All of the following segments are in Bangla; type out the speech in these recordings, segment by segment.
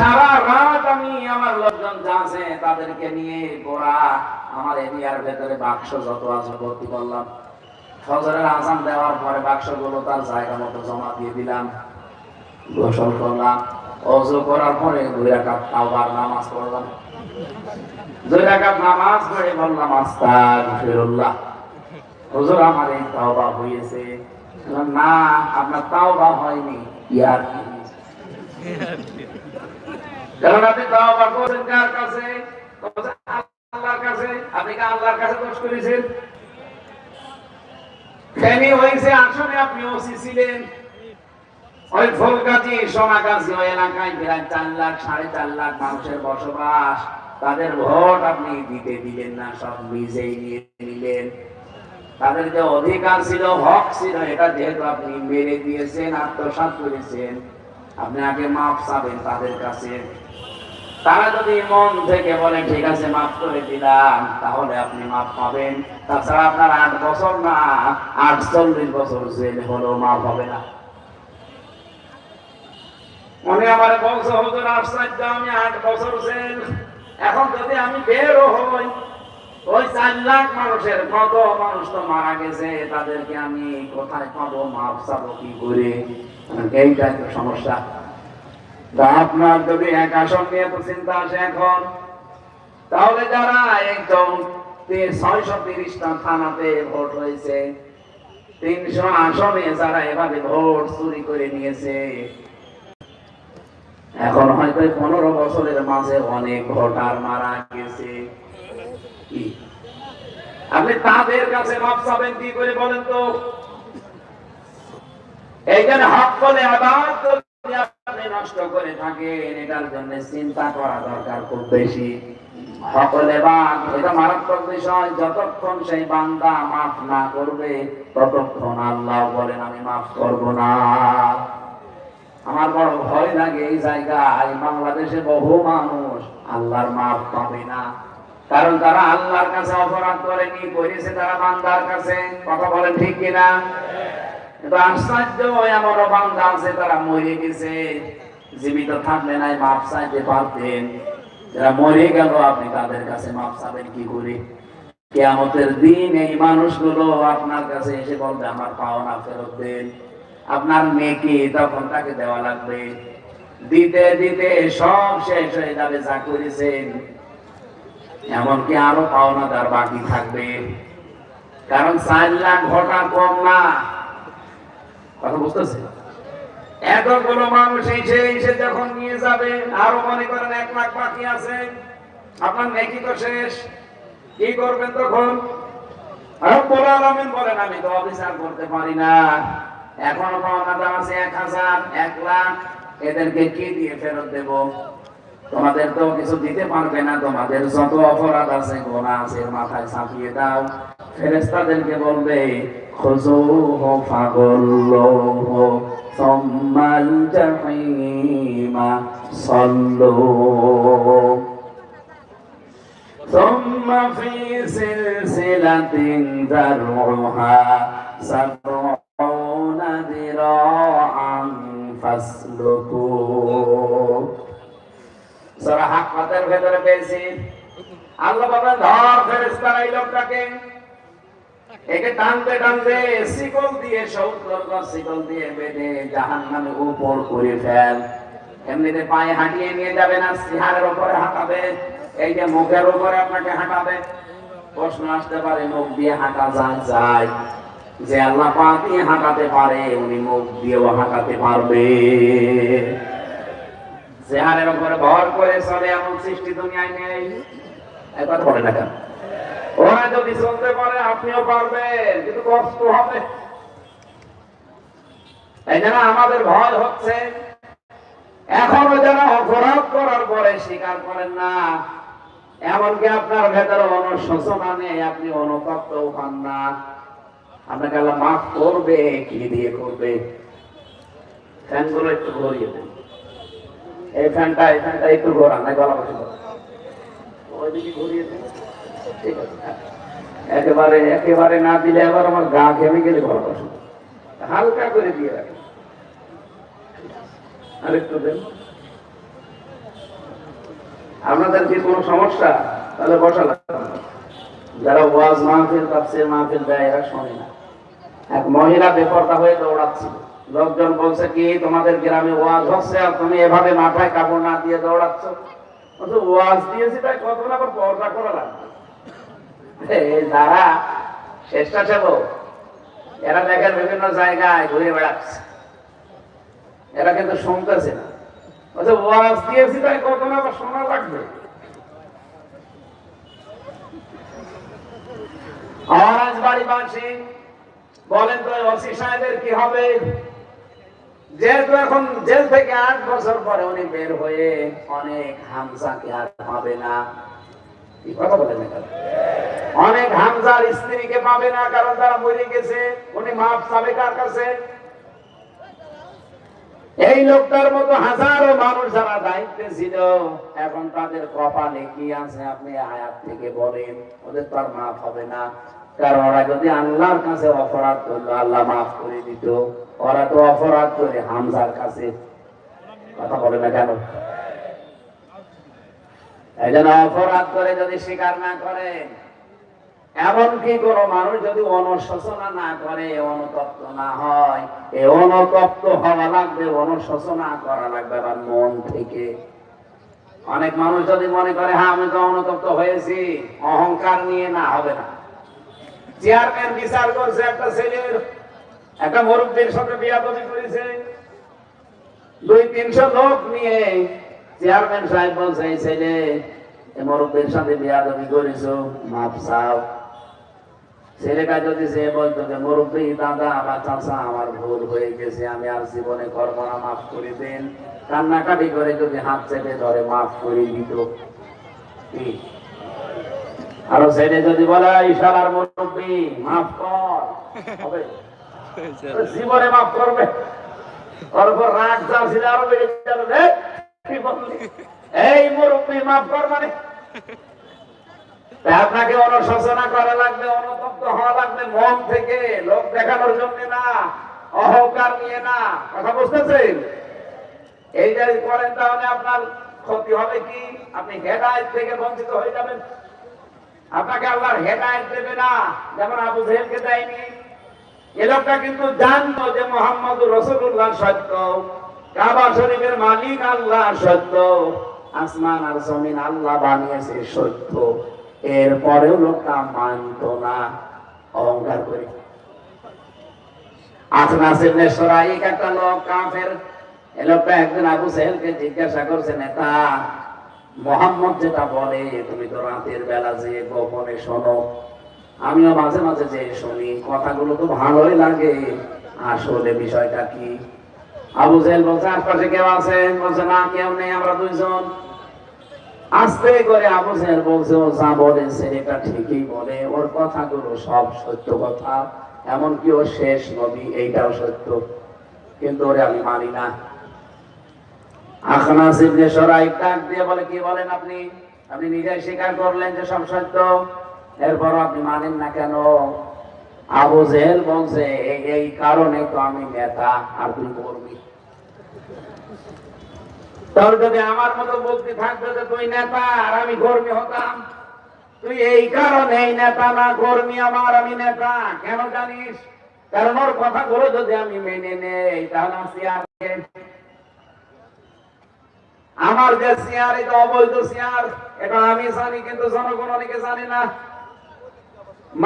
সারা রাত আমি আমার লোকজন যা আছে তাদেরকে নিয়ে গোড়া আমার এরিয়ার ভেতরে বাক্স যত আছে ভর্তি করলাম। ফজরের আজান দেওয়ার পরে বাক্সগুলো তার জায়গা মতো জমা দিয়ে দিলাম, গোসল করলাম, অজু করার পরে দুই রাকাত তাওবার নামাজ পড়লাম। দুই রাকাত নামাজ পড়ে বললাম, আস্তাগফিরুল্লাহ। হুজুর, আমার এই তাওবা হয়েছে না, আপনার তাওবা হয়নি। ইয়ার কারণ আপনি করেছেন কার কাছে? আল্লাহর কাছে। আপনি কি আল্লাহর কাছে দোষ করেছেন? ফেনি হয়েছে আপনি ওসি ছিলেন। ওই ওই এলাকায় প্রায় চার লাখ, সাড়ে চার লাখ মানুষের বসবাস। তাদের ভোট আপনি দিতে দিলেন না, সব নিজেই নিয়ে নিলেন। তাদের যে অধিকার ছিল, হক ছিল, এটা যেহেতু আপনি মেরে দিয়েছেন আত্মসাৎ করেছেন, আপনি আগে মাপ চাবেন তাদের কাছে। তারা যদি মন থেকে বলে, ঠিক আছে, মাফ করে দিলাম, তাহলে আপনি মাফ পাবেন। তাছাড়া আপনার আট বছর না, আটচল্লিশ বছর জেল হলেও মাফ হবে না। উনি আমার আশ্চর্য আমি আট বছর জেল। এখন যদি আমি বেরো হই, ওই চার লাখ মানুষের কত মানুষ তো মারা গেছে, তাদেরকে আমি কোথায় পাবো মাপ চাবো কি করে? এইটা একটা সমস্যা। আপনার যদি এক আসন নিয়ে তো চিন্তা আসে এখন। তাহলে যারা একদম ছয়শো তিরিশটা থানাতে ভোট হয়েছে তিনশো আসনে যারা এভাবে ভোট চুরি করে নিয়েছে, এখন হয়তো পনেরো বছরের মাঝে অনেক ভোটার মারা গেছে। আপনি তাদের কাছে মাপ চাবেন কি করে বলেন তো? এইখানে হক বলে আবার নষ্ট করে থাকেন, এটার জন্য চিন্তা করা দরকার খুব বেশি। সকলে বাদ এটা মারাত্মক বিষয়। যতক্ষণ সেই বান্দা মাফ না করবে, ততক্ষণ আল্লাহ বলেন, আমি মাফ করব না। আমার বড় ভয় লাগে এই জায়গায়। বাংলাদেশে বহু মানুষ আল্লাহর মাফ পাবে না। কারণ তারা আল্লাহর কাছে অপরাধ করেনি করেছে তারা বান্দার কাছে? কথা বলেন ঠিক কিনা? কিন্তু আশ্চর্য এমন বান্দা আছে তারা মরে গেছে। জীবিত থাকলে নাই, মাপ চাইতে পারতেন। যারা মরে গেল, আপনি তাদের কাছে মাপ চাবেন কি করে? কেয়ামতের দিন এই মানুষগুলো আপনার কাছে এসে বলবে, আমার পাওনা ফেরত দেন। আপনার মেয়েকে তখন তাকে দেওয়া লাগবে। দিতে দিতে সব শেষ হয়ে যাবে, যা করেছেন। এমনকি আরও পাওনা পাওনাদার বাকি থাকবে। কারণ চার লাখ ঘটা কম না। কথা বুঝতেছে? এতগুলো মানুষ এসে এসে যখন নিয়ে যাবে, আরও মনে করেন এক লাখ বাকি আছে, আপনার নেকি তো শেষ। কি করবেন তখন? রব্বুল আলামিন বলেন, আমি তো অফিসার করতে পারি না। এখনও আছে এক হাজার, এক লাখ। এদেরকে কি দিয়ে ফেরত দেব? তোমাদের তো কিছু দিতে পারবে না তোমাদের যত অপরাধ আছে গোনা আছে এর মাথায় চাপিয়ে দাও ফেরেস্তাদেরকে বলবে খুজুহু ফাগুল্লুহু সুম্মাল জাহিমা সাল্লু ثم في سلسلة ذرعها سبعون ذراعا فاسلكوه সূরা ভেতরে পেয়েছি। আল্লাহ বাবা ধর ফেরেশতারা এই লোকটাকে একে টানতে টানতে শিকল দিয়ে শিকল দিয়ে বেঁধে জাহান্নামে উপর করে ফেল। এমনিতে পায়ে হাঁটিয়ে নিয়ে যাবে না, সিহারের উপরে হাঁটাবে, এই যে মুখের উপরে আপনাকে হাঁটাবে। প্রশ্ন আসতে পারে, মুখ দিয়ে হাঁটা যায় যে আল্লাহ পা দিয়ে হাঁটাতে পারে, উনি মুখ দিয়েও হাঁটাতে পারবে। চেহারের উপরে ভর করে চলে এমন সৃষ্টি দুনিয়ায় নেই। একবার বলে না কেন? ওরা যদি চলতে পারে, আপনিও পারবেন, কিন্তু কষ্ট হবে। এই জন্য আমাদের ভয় হচ্ছে। এখনও যারা অপরাধ করার পরে স্বীকার করেন না। এমনকি আপনার ভেতরে অনুশোচনা নেই, আপনি অনুতপ্ত পান না। আপনাকে আল্লাহ মাফ করবে, কি দিয়ে করবে? ফ্যানগুলো একটু ঘুরিয়ে দেন। এই ফ্যানটা এই ফ্যানটা একটু ঘোরান গলা বসে হ্যাঁ। একেবারে একেবারে না দিলে আবার আমার গা ঘেমে গেলে গলা বসে হালকা করে দিয়ে রাখেন আর একটু দেন। আপনাদের কি কোনো সমস্যা? তাহলে বসা লাগবে। যারা ওয়াজ মাহফিল তাফসির মাহফিল দেয়, এরা শোনে না। এক মহিলা বেপরদা হয়ে দৌড়াচ্ছিল লোকজন বলছে কি, তোমাদের গ্রামে ওয়াজ হচ্ছে আর তুমি এভাবে মাথায় কাপড় না দিয়ে দৌড়াচ্ছ? ওয়াজ দিয়েছি তাই কত না আবার পর্দা করা লাগবে? যারা স্বেচ্ছাসেবক, এরা দেখেন বিভিন্ন জায়গায় ঘুরে বেড়াচ্ছে। এরা কিন্তু শুনতেছে না। বলছে, ওয়াজ দিয়েছি তাই কত না আবার শোনা লাগবে? অরাজ বাড়ি বাসী বলেন তো, ওসি সাহেবের কি হবে? যেহেতু এখন জেল থেকে আট বছর পরে উনি বের হয়ে অনেক হামসাকে আর পাবে না? অনেক হামজার স্ত্রীকে পাবে না, কারণ তারা মরে গেছে। উনি কার কাছে? এই লোকটার মতো হাজারো মানুষ যারা দায়িত্বে ছিল, এখন তাদের কপালে কি আছে আপনি আয়াত থেকে বলেন। ওদের তো আর মাফ হবে না। কারণ ওরা যদি আল্লাহর কাছে অপরাধ করল, আল্লাহ মাফ করে দিত। ওরা তো অপরাধ করে হামজার কাছে। কথা বলে না কেন? এই জন্য অপরাধ করে যদি স্বীকার না করেন এমনকি কোন মানুষ যদি অনুশোচনা না করে অনুতপ্ত না হয়। এই অনুতপ্ত হওয়া লাগবে, অনুশোচনা করা লাগবে আবার মন থেকে। অনেক মানুষ যদি মনে করে হ্যাঁ আমি তো অনুতপ্ত হয়েছি, অহংকার নিয়ে না, হবে না। চেয়ারম্যান বিচার করছে একটা ছেলের একটা মুরব্বীর সাথে বিয়াদবি করেছে। দুই তিনশো লোক নিয়ে চেয়ারম্যান সাহেব বলছে, এই ছেলে মুরব্বীর সাথে বিয়াদবি করেছ মাপ চাও। ছেলেটা যদি সে বলতো যে, মুরব্বী, দাদা, আমার চাষা আমার ভুল হয়ে গেছে, আমি আর জীবনে করব না, মাফ করে দেন। কান্নাকাটি করে যদি হাত চেপে ধরে, মাফ করে দিত? আরও ছেলে যদি বলে ইশারার মুরব্বী, মাফ কর। জীবনে মাফ করবে। উপর রাগ আরও বেড়ে যাবে? এই মুরব্বী, মাফ কর মানে? আপনাকে করা লাগবে, অনুতপ্ত হওয়া লাগবে মন থেকে। লোক দেখানোর জন্য না, অহংকার নিয়ে না। কথা বুঝতেছেন? এই যদি করেন তাহলে আপনার ক্ষতি হবে কি? আপনি হেদায়ত থেকে বঞ্চিত হয়ে যাবেন। আপনাকে আল্লাহর হেদায়ত দেবে না, যেমন আবু জেহেলকে দেয়নি। এ লোকটা কিন্তু জানতো যে মোহাম্মদ রসুল্লাহ সত্য, কাবা শরীফের মালিক আল্লাহ সত্য, আসমান আর জমিন আল্লাহ বানিয়েছে সত্য। এরপরেও লোকটা মানত না, অহংকার করে। আখনাসের নেশরাইক একটা লোক কাফের। এ লোকটা একদিন আবু সেহেলকে জিজ্ঞাসা করছে, নেতা মোহাম্মদ যেটা বলে, তুমি তো রাতের বেলা যে গোপনে শোনো। আমিও মাঝে মাঝে যে শুনি, কথাগুলো তো ভালোই লাগে। আসলে বিষয়টা কি? আবু জেল বলছে, আশপাশে কেউ বলছে, না, কেউ নেই, আমরা দুইজন। আস্তে করে আবু জেল বলছে, ও যা ছেলেটা ঠিকই বলে। ওর কথাগুলো সব সত্য কথা। এমনকি ও শেষ নবী, এইটাও সত্য। কিন্তু ওরে আমি মানি না। আখনাস ইবনে সরাইব ডাক দিয়ে বলে, কি বলেন আপনি? আপনি নিজেই স্বীকার করলেন যে সব এরপর আপনি মানেন না কেন? আবু জেহেল বলছে এই কারণে তো আমি নেতা, আর তুই কর্মী। তোর যদি আমার মতো বলতে থাকতো যে তুই নেতা, আর আমি কর্মী হতাম, তুই এই কারণে এই নেতা না, কর্মী আমার, আমি নেতা, কেন জানিস? কারণ ওর কথাগুলো যদি আমি মেনে নেই, তাহলে আমার যে চেয়ার এটা অবৈধ চেয়ার এটা আমি জানি, কিন্তু জনগণ অনেকে জানে না।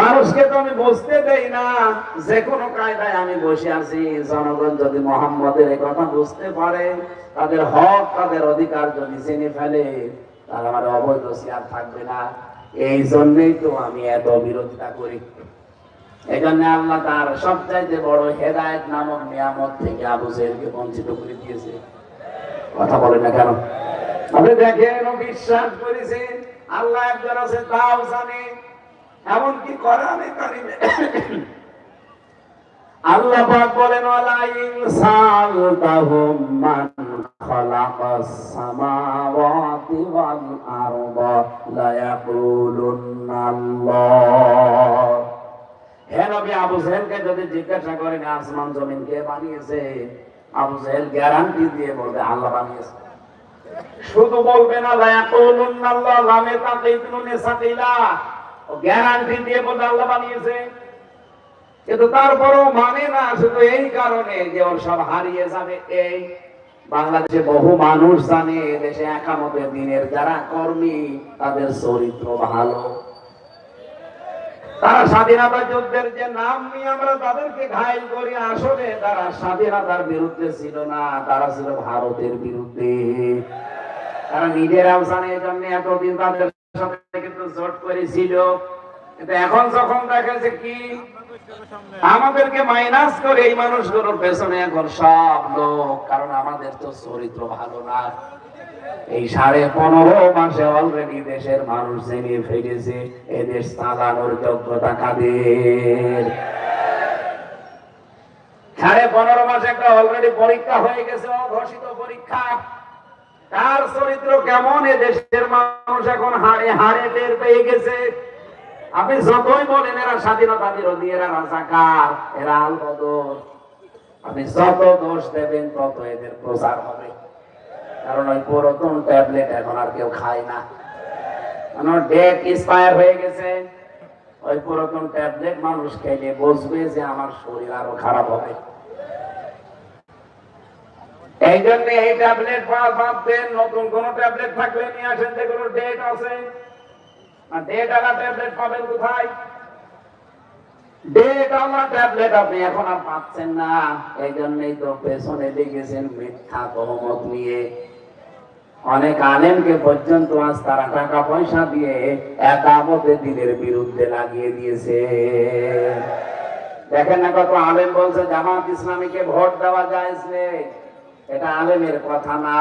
মানুষকে তো আমি বসতে দেই না, যে কোনো কায়দায় আমি বসে আছি। জনগণ যদি মোহাম্মদের কথা বুঝতে পারে, তাদের হক, তাদের অধিকার যদি জেনে ফেলে, তাহলে আমার অবৈধ চেয়ার থাকবে না। এই জন্যই তো আমি এত বিরোধিতা করি। এই জন্য আল্লাহ তার সবচাইতে বড় হেদায়ত নামক নিয়ামত থেকে আবু জেলকে বঞ্চিত করে দিয়েছে। কথা বলে না কেন? আপনি দেখেন বিশ্বাস করেছেন আল্লাহ একজন আছে, তাও জানে। এমনকি কারিমে। আল্লাহ বলেন আবু যদি জিজ্ঞাসা করেন, আসমান জমিন কে বানিয়েছে? আবু জেহেল গ্যারান্টি দিয়ে বলবে, আল্লাহ বানিয়েছে। শুধু বলবে না আল্লাহ লামে সাকিলা। ও গ্যারান্টি দিয়ে বলে আল্লাহ বানিয়েছে। কিন্তু তারপরও মানে না, শুধু এই কারণে যে ওর সব হারিয়ে যাবে, এই বাংলাদেশে বহু মানুষ জানে, দেশে একামতের দিনের যারা কর্মী, তাদের চরিত্র ভালো। তারা স্বাধীনতা যুদ্ধের যে নাম নিয়ে আমরা তাদেরকে ঘায়ল করি, আসলে তারা স্বাধীনতার বিরুদ্ধে ছিল না, তারা ছিল ভারতের বিরুদ্ধে। তারা নিজেরাও জানে এই জন্য এতদিন তাদের সাথে কিন্তু জোট করেছিল। কিন্তু এখন যখন দেখেছে কি, আমাদেরকে মাইনাস করে এই মানুষগুলোর পেছনে এখন সব লোক, কারণ আমাদের তো চরিত্র ভালো না। এই সাড়ে পনেরো মাসে অলরেডি দেশের মানুষ জেনে ফেলেছে, এ দেশ চালানোর যোগ্যতা কাদের? সাড়ে পনেরো মাসে একটা অলরেডি পরীক্ষা হয়ে গেছে, অঘোষিত পরীক্ষা। চরিত্র কেমন? দেশের মানুষ এখন হাড়ে হাড়ে টের পেয়ে গেছে। আপনি যতই বলেন, এরা স্বাধীনতা বিরোধী, এরা রাজাকার, এরা আলবদর আপনি যত দোষ দেবেন, তত এদের প্রচার হবে। কারণ ওই পুরাতন ট্যাবলেট এখন আর কেউ খায় না। ডেট এক্সপায়ার হয়ে গেছে। ওই ট্যাবলেট মানুষ খেলে যে আমার শরীর আরও খারাপ হবে। এই জন্য এই ট্যাবলেট নতুন কোন ট্যাবলেট থাকলে নিয়ে আসেন যেগুলো ডেট আছে। ডেট আলা ট্যাবলেট পাবেন কোথায়? ডেট ট্যাবলেট আপনি এখন আর পাচ্ছেন না। এই জন্যই তো পেছনে দেখেছেন মিথ্যা তহমত নিয়ে। অনেক আলেমকে পর্যন্ত আজ তারা টাকা পয়সা দিয়ে একামতে দিনের বিরুদ্ধে লাগিয়ে দিয়েছে। দেখেন না কত আলেম বলছে, জামাত ইসলামীকে ভোট দেওয়া যায় এটা আলেমের কথা না,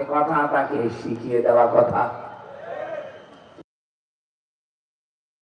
এ কথা তাকে শিখিয়ে দেওয়া কথা।